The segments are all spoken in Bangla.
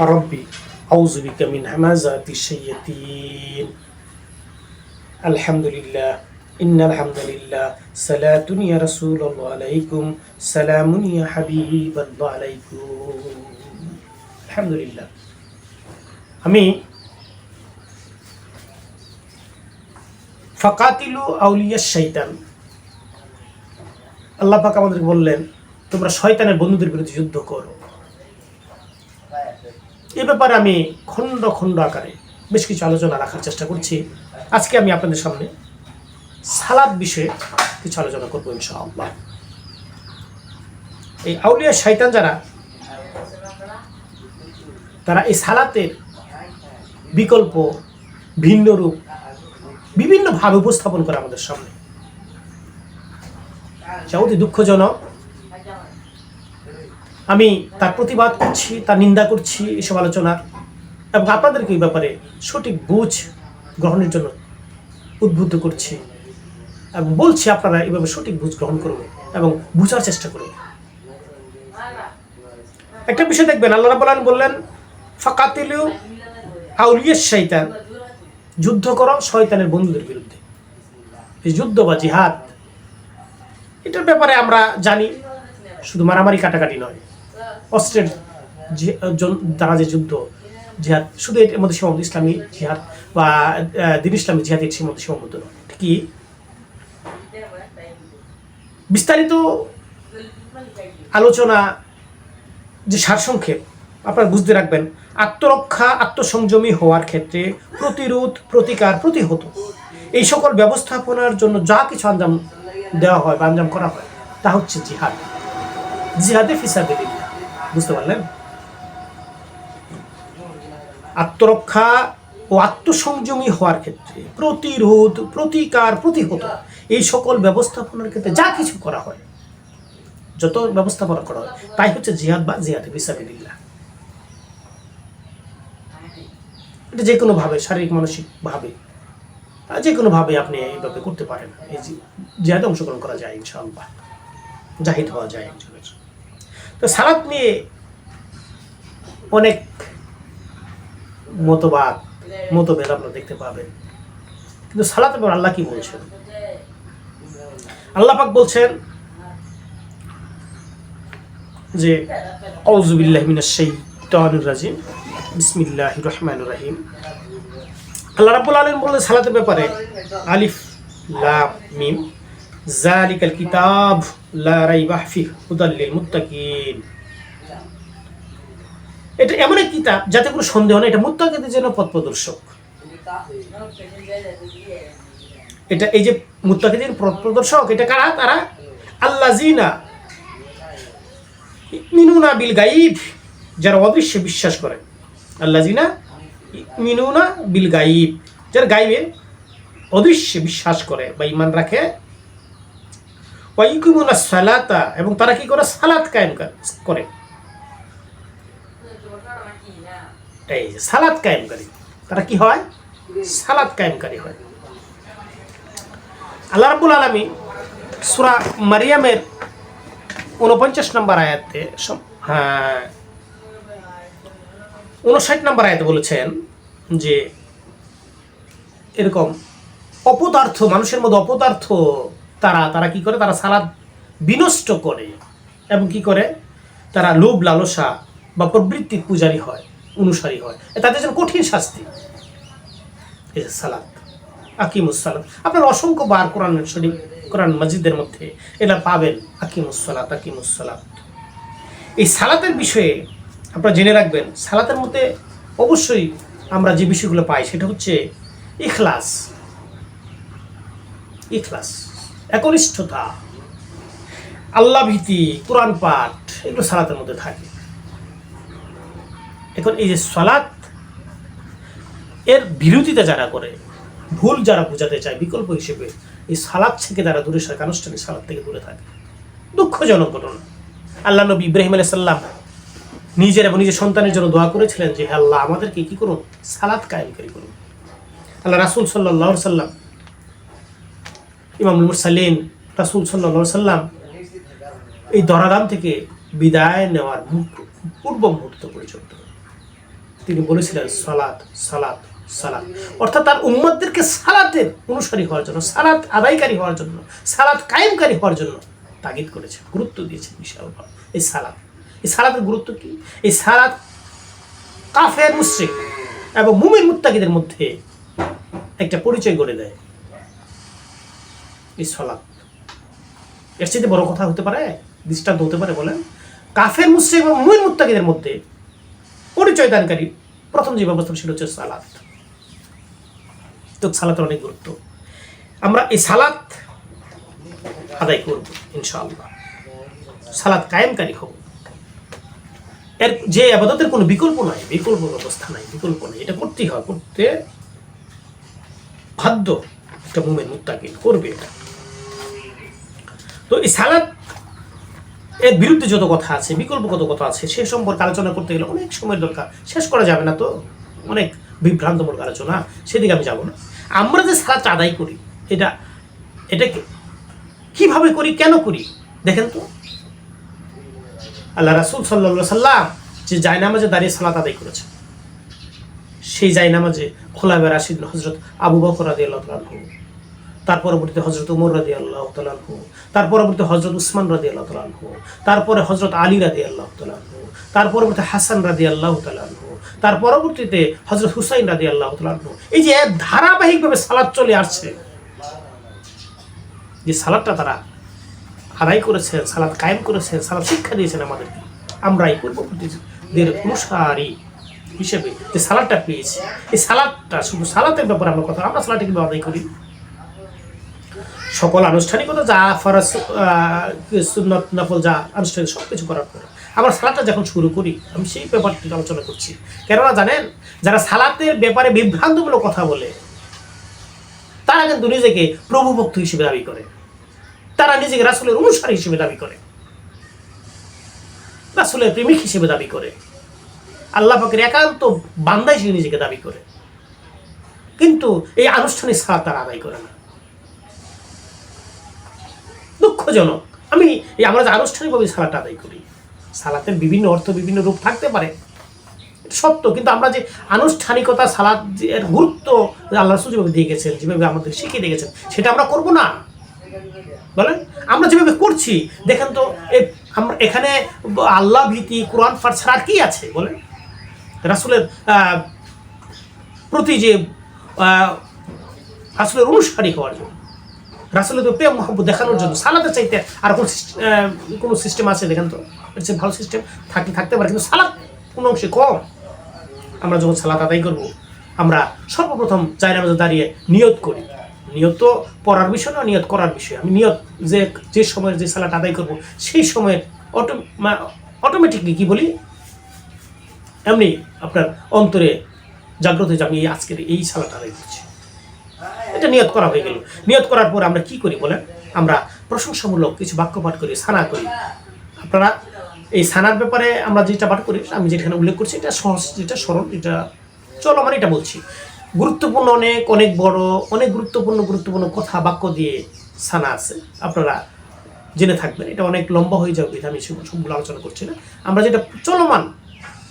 ربي أعوذ بك من همزات الشياطين الحمد لله إن الحمد لله صلاة يا رسول الله عليكم سلام يا حبيب الله عليكم الحمد لله আমি ফাকাতিলু আউলিয়া শৈতান আল্লাহ পাক আমাদেরকে বললেন তোমরা শয়তানের বন্ধুদের বিরুদ্ধে যুদ্ধ করো এ ব্যাপারে আমি খণ্ড খণ্ড আকারে বেশ কিছু আলোচনা রাখার চেষ্টা করছি। আজকে আমি আপনাদের সামনে সালাদ বিষয়ে কিছু আলোচনা করব ইনশাআল্লাহ। এই আউলিয়া শয়তান যারা, তারা এই সালাতের বিকল্প, ভিন্ন রূপ, বিভিন্নভাবে উপস্থাপন করে আমাদের সামনে। যা অতি দুঃখজনক। আমি তার প্রতিবাদ করছি, তার নিন্দা করছি এসব আলোচনার এবং আপনাদেরকে এই ব্যাপারে সঠিক বুঝ গ্রহণের জন্য উদ্বুদ্ধ করছি। এবং বলছি আপনারা এভাবে সঠিক বুঝ গ্রহণ করুন এবং বুঝার চেষ্টা করুন। একটা বিষয় দেখবেন, আল্লাহ রাব্বুল আলামিন বললেন, ফাকাতিলু আউলিয়া শয়তান, যুদ্ধ করো শয়তানের বন্ধুদের বিরুদ্ধে। এই যুদ্ধ বা জিহাদ, এটার ব্যাপারে আমরা জানি, শুধু মারামারি কাটাকাটি নয়। অস্ত্রের দ্বারা যে যুদ্ধ, জিহাদ, শুধু এর মধ্যে সীমাবদ্ধ, ইসলামী জিহাদ বা দিন ইসলামী জিহাদ এর সীমাবদ্ধ সীমাবদ্ধ কি? বিস্তারিত আলোচনা যে সারসংক্ষেপ, আপনারা বুঝতে রাখবেন, আত্মরক্ষা, আত্মসংযমী হওয়ার ক্ষেত্রে প্রতিরোধ, প্রতিকার, প্রতিহত। এই সকল ব্যবস্থাপনার জন্য যা কিছু আঞ্জাম দেওয়া হয় বা আঞ্জাম করা হয়, তা হচ্ছে জিহাদ। জিহাদে ফিসাবিল্লাহ বুঝতে পারলেন? আত্মরক্ষা ও আত্মসংযমী হওয়ার ক্ষেত্রে প্রতিরোধ, প্রতিকার, প্রতিহত এই সকল ব্যবস্থাপনার ক্ষেত্রে যা কিছু করা হয়, যত ব্যবস্থাপনা করা হয়, তাই হচ্ছে জিহাদ বা জিহাদে ফিসাবিল্লাহ এটা যে কোনোভাবে শারীরিক মানসিকভাবে যে কোনোভাবে আপনি এইভাবে করতে পারেন। এই জিহাদে অংশগ্রহণ করা যায় ইনশাআল্লাহ। জাহিদ হওয়া যায় একজনের। তো সালাত নিয়ে অনেক মতবাদ, মতভেদ আপনারা দেখতে পাবেন। কিন্তু সালাত পর আল্লাহ কি বলছেন? আল্লাহ পাক বলছেন যে রাজিম। বিসমিল্লাহির রহমানির রহিম। আল্লাহ রাব্বুল আলামিন বললেন সালাতের ব্যাপারে আলিফ, লাম, মিম। জালিকাল কিতাব লা রাইবা ফিহি হুদাল লিল মুত্তাকিন এটা এমন এক কিতাব, যাতে কোনো সন্দেহ নেই, এটা মুত্তাকিদের জন্য পথ প্রদর্শক। এটা এই যে মুত্তাকিদের পথ প্রদর্শক, এটা কারা? তারা আল্লাজিনা মিনুনা বিল গাইব যারা অদৃশ্যে বিশ্বাস করে। আল্লাজিনা মিনুনা বিল গাইব যারা গাইবে অদৃশ্যে বিশ্বাস করে বা ইমান রাখে। ওয়াইকুমুনা সালাতা, এবং তারা কি করে? সালাত কায়েম করে। এই যে সালাত কায়েমকারী। তারা কি হয়? সালাত কায়েমকারী হয়। আল্লাহ রাব্বুল আলামিন সূরা মারিয়ামের উনপঞ্চাশ নম্বর আয়াতে হ্যাঁ উনষাট নম্বর আয়াতে বলেছেন যে এরকম অপদার্থ, মানুষের মধ্যে অপদার্থ তারা তারা কি করে? তারা সালাদ বিনষ্ট করে। এবং কি করে? তারা লোভ, লালসা বা প্রবৃত্তির পূজারী হয়, অনুসারী হয়। তাদের জন্য কঠিন শাস্তি। এই যে সালাদ আপনার অসংখ্য বার কোরআন শরীফ, কোরআন মসজিদের মধ্যে এটা পাবেন। আকিমুসালাত আকিমুসালাত এই সালাতের বিষয়ে আপনারা জেনে রাখবেন, সালাতের মধ্যে অবশ্যই আমরা যে বিষয়গুলো পাই, সেটা হচ্ছে ইখলাস। ইখলাস। একনিষ্ঠতা আল্লাহ ভীতি কোরআন পাঠ, এগুলো সালাতের মধ্যে থাকে। এখন এই যে সালাত, এর বিরোধিতা যারা করে, ভুল যারা বোঝাতে চায়, বিকল্প হিসেবে এই সালাদ থেকে তারা দূরে থাকে, আনুষ্ঠানিক সালাদ থেকে দূরে থাকে। দুঃখজনক ঘটনা। আল্লাহ নবী ইব্রাহিম আলাইহিস সাল্লাম নিজের এবং নিজের সন্তানের জন্য দোয়া করেছিলেন যে আল্লাহ, আমাদেরকে কি করুন? সালাদ কায়েমকারী করুন। আল্লাহ রাসুল সাল্লাহ সাল্লাম ইমামুল মুরসালিন, রাসুল সাল্লাহ সাল্লাম এই দরাদাম থেকে বিদায় নেওয়ার পূর্ব মুহূর্ত পর্যন্ত। তিনি বলেছিলেন, সালাত সালাত সালাত। অর্থাৎ তার উম্মতদেরকে সালাতের অনুসারী হওয়ার জন্য, সালাত আদায়কারী হওয়ার জন্য, সালাত কায়েমকারী হওয়ার জন্য তাগিদ করেছেন, গুরুত্ব দিয়েছেন বিশালভাবে এই সালাত, এই সালাতের গুরুত্ব কি? এই সালাত কাফের, মুশ্রিক এবং মুমিন মুত্তাকিদের মধ্যে একটা পরিচয় গড়ে দেয়। এই সলাপ এর চাইতে বড় কথা হতে পারে, দৃষ্টান্ত হতে পারে বলেন, কাফের মুশ্রিক এবং মুমিন মুত্তাকিদের মধ্যে পরিচয় দানকারী প্রথম যে ব্যবস্থা সেটা হচ্ছে সালাত। তো সালাতের অনেক গুরুত্ব। আমরা এই সালাত আদায় করব, ইনশাআল্লাহ। সালাত কায়েমকারী হব এর যে আবাদতের কোনো বিকল্প নাই, বিকল্প ব্যবস্থা নাই, বিকল্প নেই, এটা করতেই হয়, করতে বাধ্য একটা মুমেন মুত্তাকিন করবে এটা। তো এই সালাত এর বিরুদ্ধে যত কথা আছে বিকল্প কত কথা আছে, সে সম্পর্কে আলোচনা করতে গেলে অনেক সময়ের দরকার। শেষ করা যাবে না তো? অনেক বিভ্রান্তমূলক আলোচনা। সেদিকে আমি যাব না। আমরা যে সালাদটা আদায় করি, এটা এটা কীভাবে করি, কেন করি, দেখেন তো। আল্লাহ রাসুল সাল্লা সাল্লাম যে জায়নামাজে দাঁড়িয়ে সালাত আদায় করেছে সেই জায়নামাজে খোলা খোলাবে রাশিদ হজরত আবু বকর রাদি আল্লাহ তার পরবর্তীতে হজরত উমর রাদি আল্লাহ তালহু তার পরবর্তীতে হজরত উসমান রাদি আল্লাহ তালহু তারপরে হজরত আলী রাদি আল্লাহ তালহু তার পরবর্তীতে হাসান রাদি আল্লাহ তালহু তার পরবর্তীতে হজরত হুসাইন রাদি আল্লাহ তালহু এই যে ধারাবাহিকভাবে সালাদ চলে আসছে, যে সালাদটা তারা আদায় করেছেন, সালাদ কায়েম করেছেন, সালাদ শিক্ষা দিয়েছেন আমাদেরকে, আমরা এই পূর্ববর্তীদের অনুসারী হিসেবে যে সালাদটা পেয়েছি, এই সালাদটা শুধু সালাতের ব্যাপারে আমরা কথা, আমরা সালাদটা কীভাবে আদায় করি? সকল আনুষ্ঠানিকতা যা ফরাজ সুন্নত, নফল যা আনুষ্ঠানিক সব কিছু করার পরে। আমরা সালাদটা যখন শুরু করি, আমি সেই ব্যাপারটি আলোচনা করছি। কেননা জানেন, যারা সালাতের ব্যাপারে বিভ্রান্তমূলক কথা বলে, তারা কিন্তু নিজেকে প্রভুভক্ত হিসেবে দাবি করে। তারা নিজেকে রাসুলের অনুসারী হিসেবে দাবি করে। রাসুলের প্রেমিক হিসেবে দাবি করে। আল্লাহ পাকের একান্ত বান্দা হিসেবে নিজেকে দাবি করে। কিন্তু এই আনুষ্ঠানিক সালাত তারা আদায় করে না। দুঃখজনক আমি এই আমরা যে আনুষ্ঠানিকভাবে সালাত আদায় করি সালাতের বিভিন্ন অর্থ, বিভিন্ন রূপ থাকতে পারে। সত্য, কিন্তু আমরা যে আনুষ্ঠানিকতা, সালাদ এর গুরুত্ব আল্লাহ রসুল যেভাবে দিয়ে গেছেন, যেভাবে আমাদের শিখিয়ে দিয়ে গেছেন, সেটা আমরা করব না। বলেন? আমরা যেভাবে করছি, দেখেন তো আমরা এখানে আল্লাহ ভীতি, কোরআন ফার ছাড়া কি আছে? বলেন। রাসুলের প্রতি যে রাসুলের অনুসারী হওয়ার জন্য। রাসুলের প্রেম মহব্বত দেখানোর জন্য সালাতে চাইতে আর কোন কোনো সিস্টেম আছে? দেখেন তো চেয়ে ভালো সিস্টেম থাকতে থাকতে পারে, কিন্তু সালাদ কোনো অংশে কম। আমরা যখন সালাত আদায় করব, আমরা সর্বপ্রথম চাইনামাজে দাঁড়িয়ে নিয়ত করি। নিয়ত তো পড়ার বিষয় না, নিয়ত করার বিষয়। আমি নিয়ত যে যে সময়ের যে সালাত আদায় করব, সেই সময়ের অটো অটোমেটিকলি কি বলি? এমনি আপনার অন্তরে জাগ্রত হয়ে যে আমি আজকের এই সালাত আদায় করছি। এটা নিয়ত করা হয়ে গেল। নিয়ত করার পর আমরা কি করি বলেন? আমরা প্রশংসামূলক কিছু বাক্য পাঠ করি, সানা করি। আপনারা এই সানার ব্যাপারে আমরা যেটা পাঠ করি, আমি যেখানে উল্লেখ করছি, এটা সহজ, যেটা সরল, এটা চলো মানে এটা বলছি। গুরুত্বপূর্ণ অনেক অনেক বড়, অনেক গুরুত্বপূর্ণ গুরুত্বপূর্ণ কথা, বাক্য দিয়ে সানা আছে। আপনারা জেনে থাকবেন, এটা অনেক লম্বা হয়ে যাবে, আমি সব- সবগুলো আলোচনা করছি না। আমরা যেটা চলমান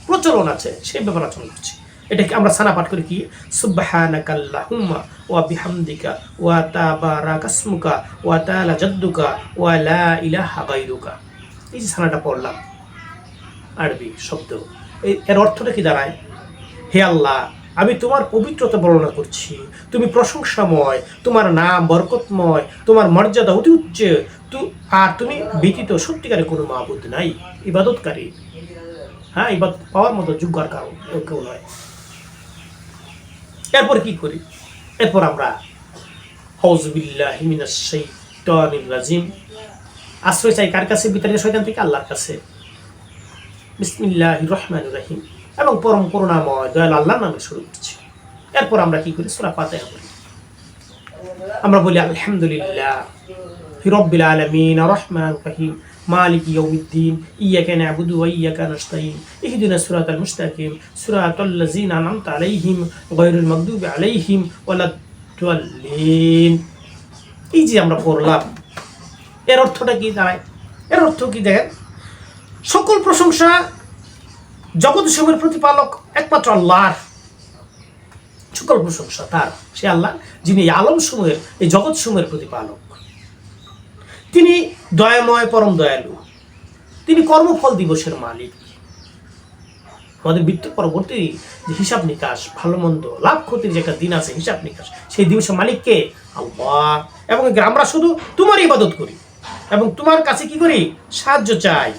প্রচলন আছে, সেই ব্যাপারে আলোচনা করছি। এটাকে আমরা সানা পাঠ করি কি? সুবহানাকাল্লাহুম্মা ওয়া বিহামদিকা ওয়া তাবারাকাসমুকা ওয়া তাআলা জাদ্দুকা ওয়া লা ইলাহা গায়রুকা। এই যে সানাটা পড়লাম, আরবি শব্দ। এর অর্থটা কি দাঁড়ায়? হে আল্লাহ, আমি তোমার পবিত্রতা বর্ণনা করছি। তুমি প্রশংসাময়, তোমার নাম বরকতময়, তোমার মর্যাদা অতি উচ্চ। তু আর তুমি ব্যতীত সত্যিকারে কোনো মাহবুদ নাই। ইবাদতকারী। হ্যাঁ ইবাদত পাওয়ার মতো যোগ্য আর কারও কেউ কেউ নয়। এরপর কি করি? এরপর আমরা রাজিম। আশ্রয় চাই কার কাছে? বিতাড়িত শয়তান থেকে আল্লাহর কাছে। বিসমিল্লাহ রহমান রাহিম। এবং পরম করুণাময়, দয়াল আল্লাহর নামে শুরু করছি। এরপর আমরা কি করি? সুরা ফাতিহা করি আমরা বলি, আলহামদুলিল্লাহ, রব্বিল আলামিন রহমান রহিম। মালিক ইয়াউমিদ্দিন ইয়াকা না'বুদু ইয়াকা নাস্তাইন ইহদিনাস সিরাতাল মুস্তাকিম সিরাতাল লাযিনা আন'আমতা আলাইহিম গায়রুল মাগদুবি আলাইহিম ওয়ালাদ-দাল্লিন এই যে আমরা পড়লাম, এর অর্থটা কি দাঁড়ায়? এর অর্থ কি দেখেন? সকল প্রশংসা জগৎ সমূহের প্রতিপালক একমাত্র আল্লাহর। সকল প্রশংসা তার, সে আল্লাহ যিনি আলম সমূহের এই জগৎ সমূহের প্রতিপালক। তিনি দয়াময়, পরম দয়ালু। তিনি কর্মফল দিবসের মালিক। আমাদের মৃত্যু পরবর্তী যে হিসাব নিকাশ, ভালো মন্দ, লাভ ক্ষতির যে একটা দিন আছে, হিসাব নিকাশ, সেই দিবসের মালিককে আল্লাহ এবং আমরা শুধু তোমার ইবাদত করি এবং তোমার কাছে কি করি? সাহায্য চাই।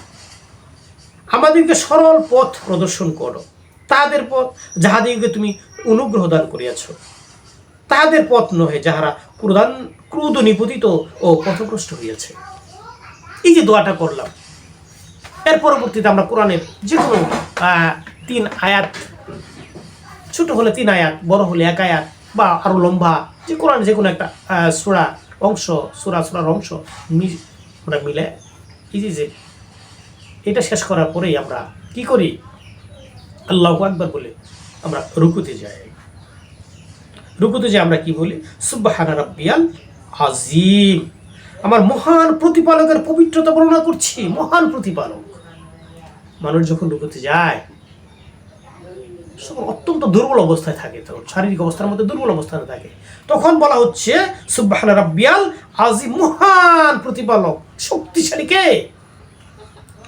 আমাদেরকে সরল পথ প্রদর্শন করো। তাহাদের পথ যাহাদিগকে তুমি অনুগ্রহ দান করিয়াছ। তাহাদের পথ নহে যাহারা প্রধান ক্রোধ নিপতিত ও পথগ্রস্ত হইয়াছে। এই যে দোয়াটা করলাম, এর পরবর্তীতে আমরা কোরআনের যে কোনো তিন আয়াত, ছোট হলে তিন আয়াত, বড় হলে এক আয়াত, বা আরও লম্বা, যে কোরআন যে কোনো একটা সূরা অংশ, সূরা সূরার অংশ আমরা মিলে, এই যে- এটা শেষ করার পরেই আমরা কি করি? আল্লাহ আকবার বলে আমরা রুকুতে যাই। রুকুতে যে আমরা কি বলি? সুবহানা রাব্বিয়াল আজিম আমার মহান প্রতিপালকের পবিত্রতা বর্ণনা করছি, মহান প্রতিপালক। মানুষ যখন রুকুতে যায় অত্যন্ত দুর্বল অবস্থায় থাকে তখন শারীরিক অবস্থার মধ্যে দুর্বল অবস্থায় থাকে। তখন বলা হচ্ছে, সুবহানা রাব্বিয়াল আজিম মহান প্রতিপালক, শক্তিশালী কে?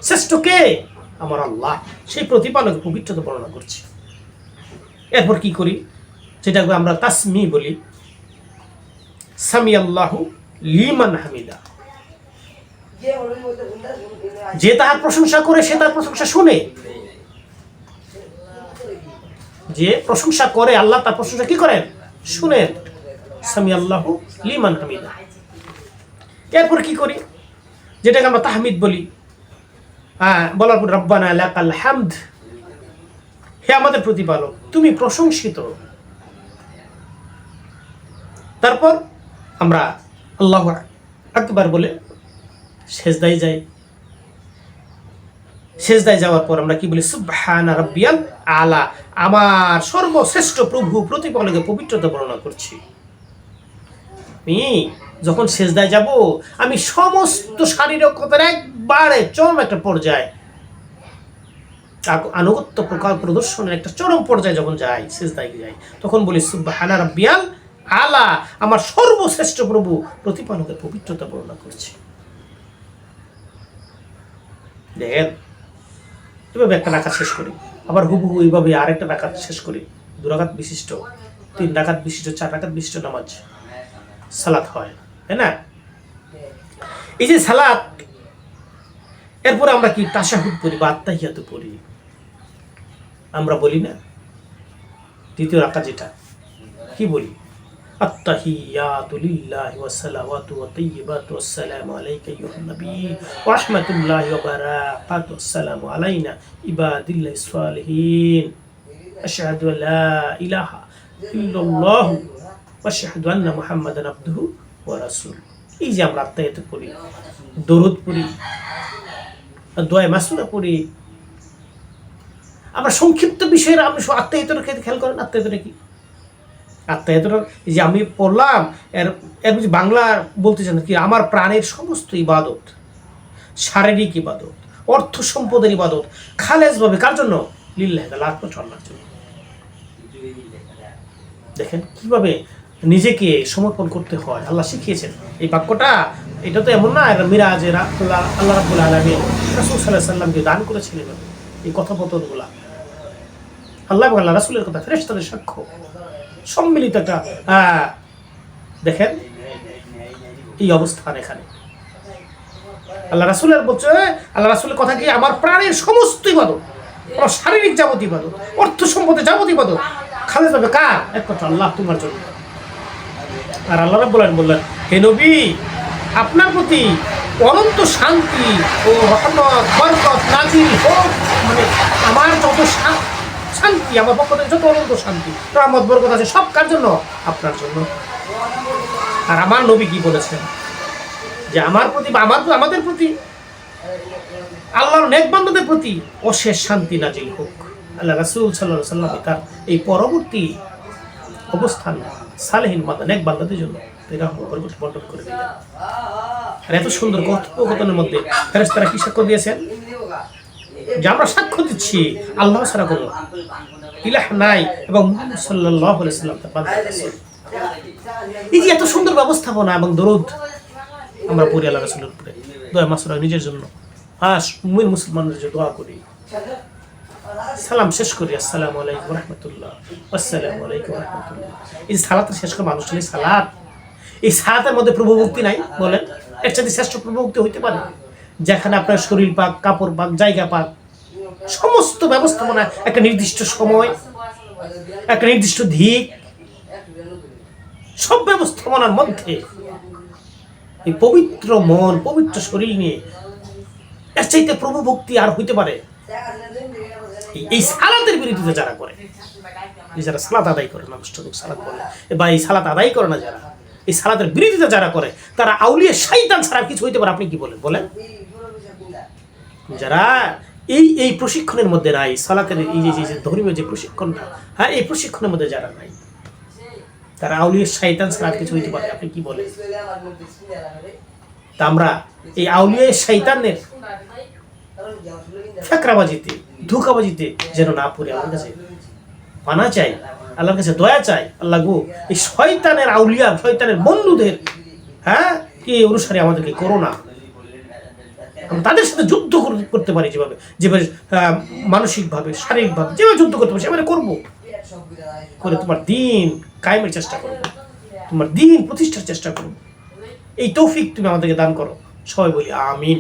শ্রেষ্ঠ কে? আমার আল্লাহ। সেই প্রতিপালক পবিত্রতা বর্ণনা করছি। এরপর কি করি? যেটাকে আমরা তাসমি বলি। সামি আল্লাহ লিমান হামিদা। যে তাহার প্রশংসা করে, সে তার প্রশংসা শুনে। যে প্রশংসা করে, আল্লাহ তার প্রশংসা কি করেন? শুনেন। সামি আল্লাহ লিমান হামিদা। এরপর কি করি? যেটাকে আমরা তাহমিদ বলি। হ্যাঁ বলার পর রব্বানা লাকাল হামদ। হে আমাদের প্রতিপালক, তুমি প্রশংসিত। তারপর আমরা আল্লাহ আকবার বলে সেজদাই যাই। সেজদায় যাওয়ার পর আমরা কি বলি? সুবহানা আলা। আমার সর্বশ্রেষ্ঠ প্রভু প্রতিপালকের পবিত্রতা বর্ণনা করছি। আমি যখন সেজদায় যাব, আমি সমস্ত শারীরিকতার একবারে চরম একটা পর্যায়ে আনুগত্য প্রকার প্রদর্শনের একটা চরম পর্যায়ে যখন যাই, সেজদায় যাই, তখন বলি, সুবহানা রাব্বিয়াল আলা আমার সর্বশ্রেষ্ঠ প্রভু প্রতিপালকের পবিত্রতা বর্ণনা করছে। দেখেন, এভাবে একটা রাখাত শেষ করি। আবার হুবহু এইভাবে আরেকটা রাখাত শেষ করি। দু রাকাত বিশিষ্ট, তিন রাকাত বিশিষ্ট, চার রাকাত বিশিষ্ট নামাজ সালাত হয়, তাই না? এই যে সালাত, এরপরে আমরা কি তাশাহুদ পড়ি বা আত্মাহিয়াত পড়ি? আমরা বলি না? দ্বিতীয় রাখা যেটা, কি বলি? التحيات لله والصلوات والطيبات والسلام عليك أيها النبي ورحمة الله وبركاته السلام علينا عباد الله الصالحين أشهد أن لا إله إلا الله وأشهد أن محمدا عبده ورسوله এই যে আমরা আত্মায়িত করি দরুদ পড়ি দোয়া মাসুরা পড়ি আমরা সংক্ষিপ্ত বিষয়ের আপনি আত্মায়িতর ক্ষেত্রে খেয়াল করেন আত্মায়িতটা কি আত্মায়িতটা এই যে আমি পড়লাম, এর এর বাংলা বলতে চান কি আমার প্রাণের সমস্ত ইবাদত, শারীরিক ইবাদত, অর্থ সম্পদের ইবাদত, খালেজভাবে, কার জন্য? লিল্লাহ লাখ আল্লাহর জন্য। দেখেন কীভাবে নিজেকে সমর্পণ করতে হয়, আল্লাহ শিখিয়েছেন। এই বাক্যটা, এটা তো এমন না এটা মিরাজের আল্লাহ আল্লাহ রাবুল আলমী রাসুল সাল্লাহ সাল্লামকে দান করেছিলেন। এই কথোপকথনগুলা। আল্লাহ আল্লাহ রাসুলের কথা ফেরেস তাদের সাক্ষ্য। সম্মিলিত একটা দেখেন এই অবস্থান এখানে। আল্লাহ রাসুলের বলছে আল্লাহ রাসুলের কথা কি আমার প্রাণের সমস্ত ইবাদত আমার শারীরিক যাবতীয় ইবাদত, অর্থ সম্পদে যাবতীয় ইবাদত খালেদ হবে কার? এক কথা, আল্লাহ তোমার জন্য। আর আল্লাহ আলামিন বললেন, হে নবী, আপনার প্রতি অনন্ত শান্তি ও রহমত, বরকত নাজিল হোক মানে আমার যত শা- শান্তি, আমার পক্ষ থেকে যত অনন্ত শান্তি রহমত বরকত আছে, সব কার জন্য? আপনার জন্য। আর আমার নবী কি বলেছেন? যে আমার প্রতি বা আমার আমাদের প্রতি, আল্লাহর নেক বান্ধবদের প্রতি অশেষ শান্তি নাজিল হোক। আল্লাহ রাসূল আলাইহি সাল্লাম তার এই পরবর্তী অবস্থান সালেহীন বান্দা নেক বান্দাদের জন্য বরকত বন্টন করে দিলেন। আর এত সুন্দর কথোপকথনের মধ্যে ফেরেশতারা কি সাক্ষ্য দিয়েছেন? যে আমরা সাক্ষ্য দিচ্ছি, আল্লাহ ছাড়া কোনো ইলাহ নাই এবং সাল্লাহ সাল্লাম এই যে এত সুন্দর ব্যবস্থাপনা এবং দরুদ আমরা পড়ি আল্লাহ রাসুলের উপরে, দোয়া মাসুরা নিজের জন্য। হ্যাঁ মুমিন মুসলমানদের জন্য দোয়া করি। সালাম শেষ করি, আসসালাম আলাইকুম রহমতুল্লাহ। আসসালামু আলাইকুম রহমতুল্লাহ। এই যে সালাত শেষ করে মানুষের সালাত। এই সালাতের মধ্যে প্রভুভক্তি নাই, বলেন। এর সাথে শ্রেষ্ঠ প্রভুভক্তি হইতে পারে। যেখানে আপনার শরীর পাক, কাপড় পাক, জায়গা পাক সমস্ত ব্যবস্থাপনা একটা নির্দিষ্ট সময়, একটা নির্দিষ্ট দিক, সব ব্যবস্থাপনার মধ্যে এই পবিত্র মন, পবিত্র শরীর নিয়ে এর চাইতে প্রভু ভক্তি আর হইতে পারে। এই- সালাতের বিরোধিতা যারা করে যারা সালাত আদায় করে না অনুষ্ঠানিক সালাত বলে বা এই সালাত আদায় করে না যারা, এই সালাতের বিরোধিতা যারা করে, তারা আউলিয়া শয়তান ছাড়া কিছু হইতে পারে। আপনি কি বলেন? বলেন। যারা এই এই প্রশিক্ষণের মধ্যে নাই, সালাতের এই যে যে ধর্মীয় যে প্রশিক্ষণটা হ্যাঁ এই প্রশিক্ষণের মধ্যে যারা নাই, তারা আউলিয়া শয়তান ছাড়া কিছু হইতে পারে আপনি কি বলেন? তা আমরা এই আউলিয়া শৈতানের ফেকরাবাজিতে, ধোকাবাজিতে যেন না পড়ে আমার কাছে পানা চাই, আল্লাহর কাছে দয়া চাই, আল্লাহ গো, এই শয়তানের আউলিয়া, শয়তানের বন্ধুদের হ্যাঁ কি অনুসারে আমাদেরকে করো আমরা তাদের সাথে যুদ্ধ করতে পারি যেভাবে যেভাবে মানসিকভাবে, শারীরিকভাবে, যেভাবে যুদ্ধ করতে পারি সেভাবে করব। করে তোমার দিন কায়েমের চেষ্টা করব। তোমার দিন প্রতিষ্ঠার চেষ্টা করব। এই তৌফিক তুমি আমাদেরকে দান করো। সবাই বলি, আমিন।